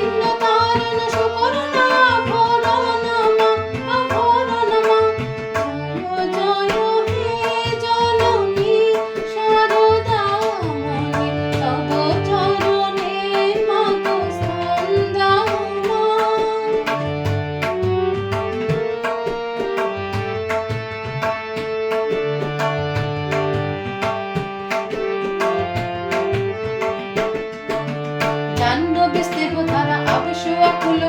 menino কুল